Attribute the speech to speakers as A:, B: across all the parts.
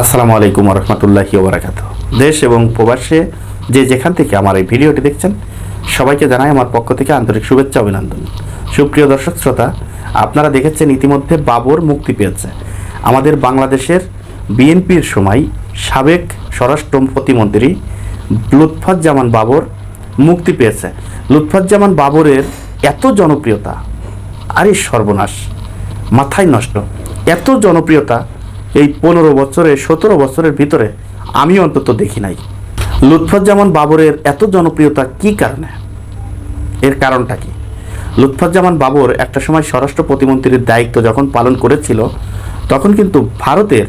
A: আসসালামু আলাইকুম রহমতুল্লাহি ওবরাকাত দেশ এবং প্রবাসে যে যেখান থেকে আমার এই ভিডিওটি দেখছেন, সবাইকে জানাই আমার পক্ষ থেকে আন্তরিক শুভেচ্ছা অভিনন্দন। সুপ্রিয় দর্শক, শ্রোতা, আপনারা দেখেছেন ইতিমধ্যে বাবর মুক্তি পেয়েছে। আমাদের বাংলাদেশের বিএনপির সময় সাবেক স্বরাষ্ট্র প্রতিমন্ত্রী লুৎফাজ্জামান বাবর মুক্তি পেয়েছে। লুৎফাজ্জামান বাবরের এত জনপ্রিয়তা, আরে সর্বনাশ, মাথায় নষ্ট। এত জনপ্রিয়তা এই পনেরো বছরে, সতেরো বছরের ভিতরে আমি অন্তত দেখি নাই। লুৎফুজ্জামান বাবরের এত জনপ্রিয়তা কি কারণে? এর কারণটা কি? লুৎফুজ্জামান বাবর একটা সময় স্বরাষ্ট্র প্রতিমন্ত্রীর দায়িত্ব যখন পালন করেছিল, তখন কিন্তু ভারতের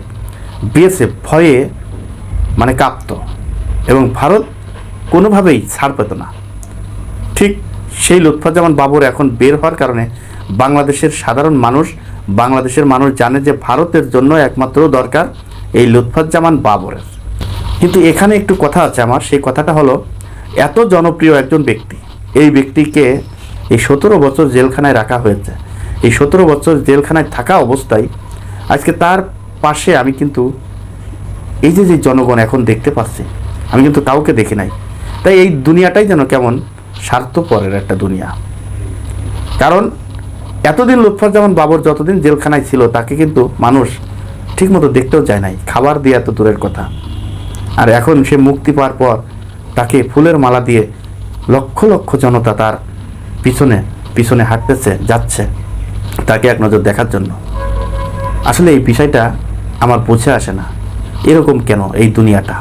A: বিএসএফ ভয়ে মানে কাঁপত এবং ভারত কোনোভাবেই ছাড় পেত না। ঠিক সেই লুৎফুজ্জামান বাবর এখন বের হওয়ার কারণে বাংলাদেশের সাধারণ মানুষ, বাংলাদেশের মানুষ জানে যে ভারতের জন্য একমাত্র দরকার এই লুৎফুজ্জামান বাবরের কিন্তু এখানে একটু কথা আছে আমার, সেই কথাটা হলো, এত জনপ্রিয় একজন ব্যক্তি, এই ব্যক্তিকে এই সতেরো বছর জেলখানায় রাখা হয়েছে। এই সতেরো বছর জেলখানায় থাকা অবস্থায় আজকে তার পাশে আমি কিন্তু এই যে যে জনগণ এখন দেখতে পাচ্ছি, আমি কিন্তু কাউকে দেখি নাই। তাই এই দুনিয়াটাই যেন কেমন স্বার্থপরের একটা দুনিয়া। কারণ এতদিন লুৎফুজ্জামান বাবর যতদিন জেলখানায় ছিল, তাকে কিন্তু মানুষ ঠিকমতো দেখতেও যায় নাই। খাবার দিয়ে এত দূরের কথা। আর এখন সে মুক্তি পাওয়ার পর তাকে ফুলের মালা দিয়ে লক্ষ লক্ষ জনতা তার পিছনে পিছনে হাঁটতেছে, যাচ্ছে তাকে এক নজর দেখার জন্য। আসলে এই বিষয়টা আমার বুঝে আসে না। এরকম কেন এই দুনিয়াটা?